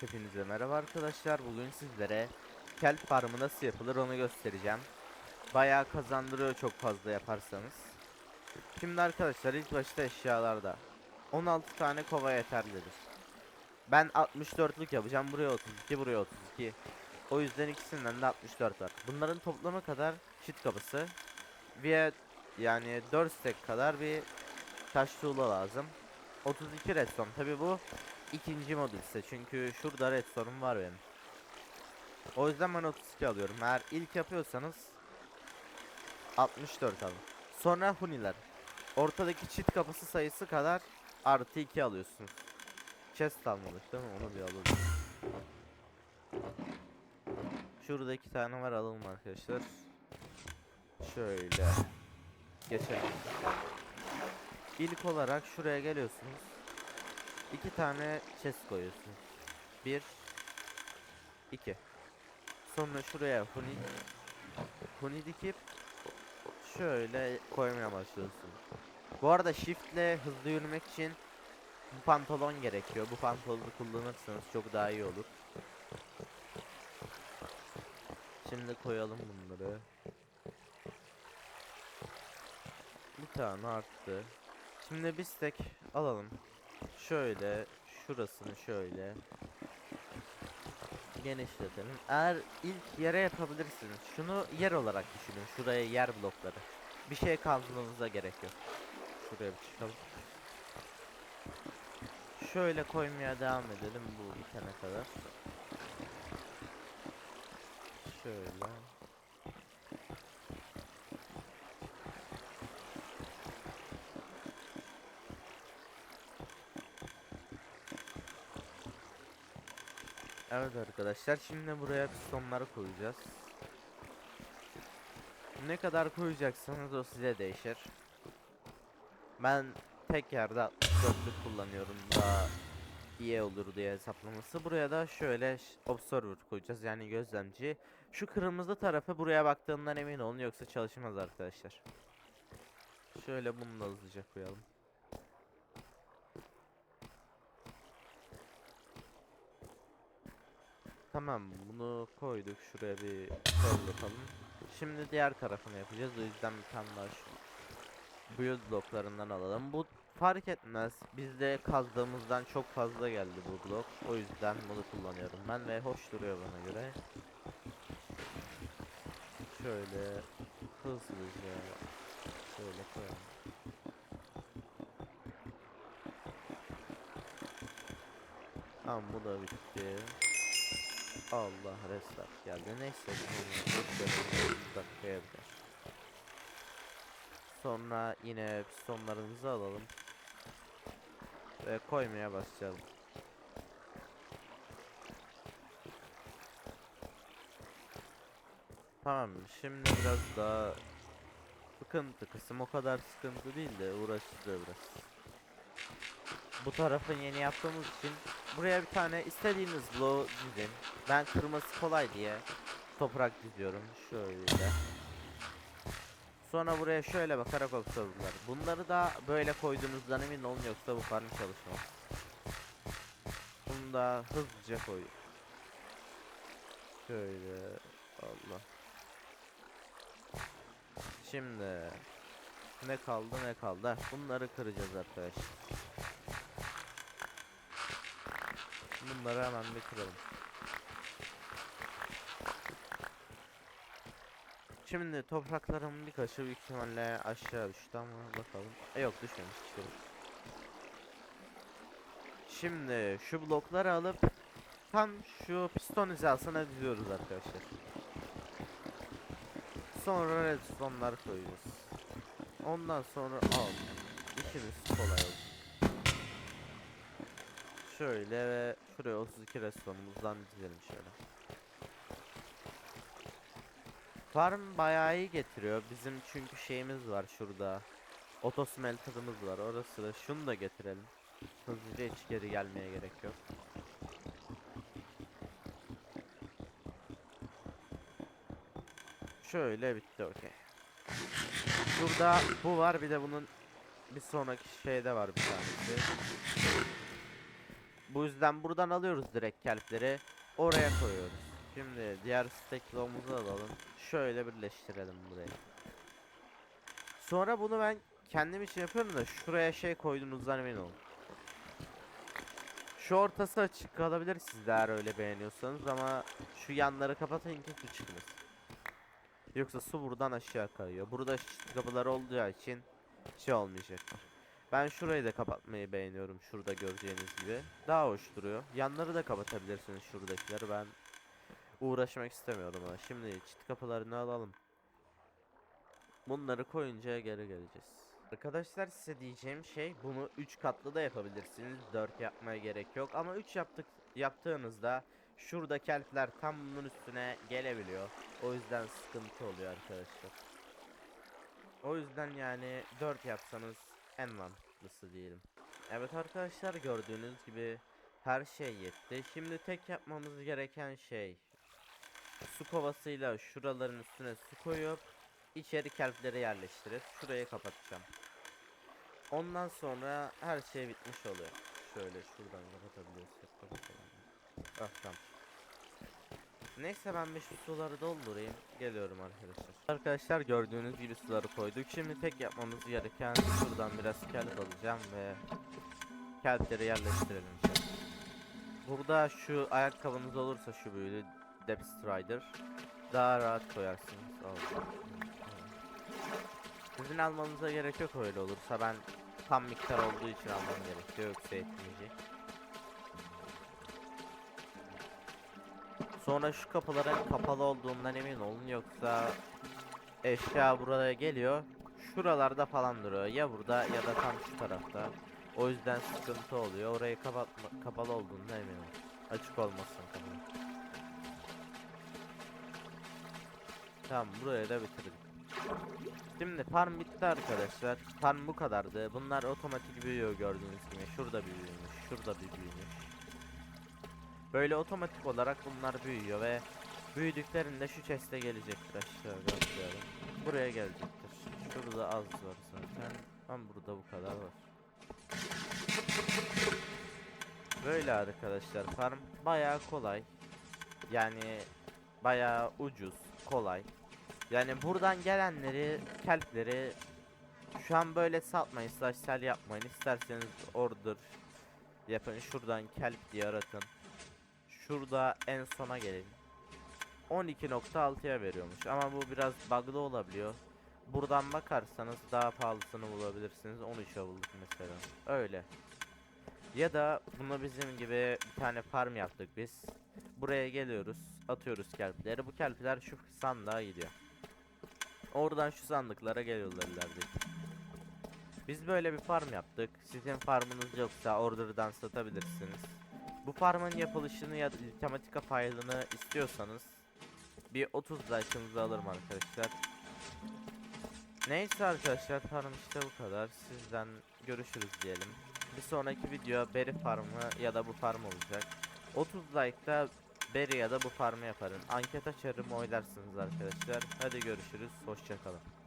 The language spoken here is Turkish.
Hepinize merhaba arkadaşlar. Bugün sizlere kelp farmı nasıl yapılır onu göstereceğim. Bayağı kazandırıyor çok fazla yaparsanız. Şimdi arkadaşlar ilk başta eşyalarda 16 tane kova yeterlidir. Ben 64'lük yapacağım. Buraya 32, buraya 32. O yüzden ikisinden de 64 var. Bunların toplamı kadar çit kapısı ve yani 4 stack kadar bir taş tuğla lazım. 32 redstone. Tabi bu ikinci modül ise çünkü şurada redstone'um var benim. O yüzden ben 32 alıyorum. Eğer ilk yapıyorsanız 64 alın. Sonra huniler. Ortadaki çit kapısı sayısı kadar artı 2 alıyorsunuz. Chest almadık değil mi? Onu bir alalım. Şurada iki tane var alalım arkadaşlar. Şöyle. Geçelim. İlk olarak şuraya geliyorsunuz. İki tane chest koyuyorsunuz. Bir, iki. Sonra şuraya huni, huni dikip şöyle koymaya başlıyorsunuz. Bu arada shift ile hızlı yürümek için bu pantolon gerekiyor. Bu pantolonu kullanırsanız çok daha iyi olur. Şimdi koyalım bunları. Bir tane arttı. Şimdi bir stack alalım. Şöyle şurasını şöyle genişletelim. Eğer ilk yere yapabilirsiniz. Şunu yer olarak düşünün. Şuraya yer blokları. Bir şey kazmanıza gerek yok. Şuraya bir çıkalım. Şöyle koymaya devam edelim bu bitene kadar. Şöyle. Evet arkadaşlar şimdi buraya pistonları koyacağız. Ne kadar koyacaksanız o size değişir. Ben tek yerde 64'lük kullanıyorum daha iyi olur diye hesaplaması. Buraya da şöyle observer koyacağız yani gözlemci. Şu kırmızı tarafı buraya baktığından emin olun yoksa çalışmaz arkadaşlar. Şöyle bunu da hızlıca koyalım. Tamam bunu koyduk şuraya bir kol yapalım. Şimdi diğer tarafını yapacağız o yüzden bir tane daha şu build bloklarından alalım. Bu fark etmez. Bizde kazdığımızdan çok fazla geldi bu blok. O yüzden bunu kullanıyorum ben ve hoş duruyor bana göre. Şöyle hızlıca şöyle koyalım. Tamam bu da bitti. Allah restart geldi. Neyse biter. Sonra yine pistonlarımızı alalım. Ve koymaya başlayalım. Tamam şimdi biraz daha sıkıntı kısım o kadar sıkıntı değil de uğraştırıyor biraz. Bu tarafın yeni yaptığımız için buraya bir tane istediğiniz bloğu dizin. Ben kırması kolay diye toprak diziyorum şöyle. Sonra buraya şöyle bakarak observerlar. Bunları da böyle koyduğunuzdan emin olun yoksa bu farm çalışmaz. Bunu da hızlıca koy. Şöyle Allah. Şimdi ne kaldı ne kaldı? Bunları kıracağız arkadaşlar. Bunları hemen bir kıralım. Şimdi topraklarımın birkaçı büyük ihtimalle aşağı düştü ama bakalım. E yok düşmemiş işte. Şimdi şu blokları alıp tam şu piston hizasına diziyoruz arkadaşlar. Sonra redstone'lar koyuyoruz. Ondan sonra al. İşimiz kolay oldu. Şöyle ve şuraya 32 restoranımızdan dizelim şöyle. Farm bayağı iyi getiriyor. Bizim çünkü şeyimiz var şurada. Otosmelter'ımız var. Orası da şunu da getirelim. Hızlıca hiç geri gelmeye gerek yok. Şöyle bitti okey. Şurada bu var bir de bunun bir sonraki şeyde var bir tanesi. Bu yüzden buradan alıyoruz direkt kelpleri. Oraya koyuyoruz. Şimdi diğer stack bloğumuzu alalım. Şöyle birleştirelim buraya. Sonra bunu ben kendim için yapıyorum da şuraya şey koyduğunuzdan emin olun. Şu ortası açık kalabilir siz de eğer öyle beğeniyorsanız ama şu yanları kapatın ki su çıkmasın. Yoksa su buradan aşağı kayıyor. Burada kapılar olduğu için şey olmayacak. Ben şurayı da kapatmayı beğeniyorum şurada göreceğiniz gibi. Daha hoş duruyor. Yanları da kapatabilirsiniz şuradakileri. Ben uğraşmak istemiyorum ama. Şimdi çit kapılarını alalım. Bunları koyunca geri geleceğiz. Arkadaşlar size diyeceğim şey bunu 3 katlı da yapabilirsiniz. 4 yapmaya gerek yok ama 3 yaptık yaptığınızda şurada kelpler tam bunun üstüne gelebiliyor. O yüzden sıkıntı oluyor arkadaşlar. O yüzden yani 4 yapsanız en mantıklısı diyelim. Evet arkadaşlar gördüğünüz gibi her şey yetti. Şimdi tek yapmamız gereken şey su kovasıyla şuraların üstüne su koyup içeri kelpleri yerleştirip şurayı kapatacağım. Ondan sonra her şey bitmiş oluyor. Şöyle şuradan kapatabiliyorsak kapatalım. Ah tamam. Neyse ben bir suları doldurayım. Geliyorum arkadaşlar. Arkadaşlar gördüğünüz gibi suları koyduk. Şimdi tek yapmamız gereken şuradan biraz kelp alacağım ve kelpleri yerleştirelim içeri. Burada şu ayakkabınız olursa şu böyle Depth Strider daha rahat koyarsınız. Al. Sizin almanıza gerek yok öyle olursa ben tam miktar olduğu için almam gerekiyor yoksa etmeyecek. Sonra şu kapıların kapalı olduğundan emin olun yoksa eşya buraya geliyor. Şuralarda falan duruyor. Ya burada ya da tam şu tarafta. O yüzden sıkıntı oluyor. Orayı kapatma, kapalı olduğundan emin olun. Açık olmasın kapı. Tamam buraya da bitirdik. Şimdi farm bitti arkadaşlar. Farm bu kadardı. Bunlar otomatik büyüyor gördüğünüz gibi. Şurada büyümüş, şurada bir. Böyle otomatik olarak bunlar büyüyor ve büyüdüklerinde şu chest'e gelecektir aşağı. Buraya gelecektir. Şurada az var zaten. Ama burada bu kadar var. Böyle arkadaşlar farm bayağı kolay. Yani bayağı ucuz, kolay. Yani buradan gelenleri, kelpleri şu an böyle satmayın, slash sell yapmayın. İsterseniz order yapın. Şuradan kelp diye aratın. Şurada en sona gelin. 12.6'ya veriyormuş ama bu biraz bug'lı olabiliyor. Buradan bakarsanız daha pahalısını bulabilirsiniz. 13'e bulduk mesela. Öyle. Ya da bunu bizim gibi bir tane farm yaptık biz. Buraya geliyoruz. Atıyoruz kelpleri. Bu kelpler şu sandığa gidiyor. Oradan şu sandıklara geliyorlar ileride. Biz böyle bir farm yaptık. Sizin farmınız yoksa order'dan satabilirsiniz. Bu farmın yapılışını ya da tematika file'ını istiyorsanız bir 30 like'ınızı alırım arkadaşlar. Neyse arkadaşlar farm işte bu kadar. Sizden görüşürüz diyelim. Bir sonraki video berry farmı ya da bu farm olacak. 30 like'da berry ya da bu farmı yaparım. Anket açarım oylarsınız arkadaşlar. Hadi görüşürüz. Hoşçakalın.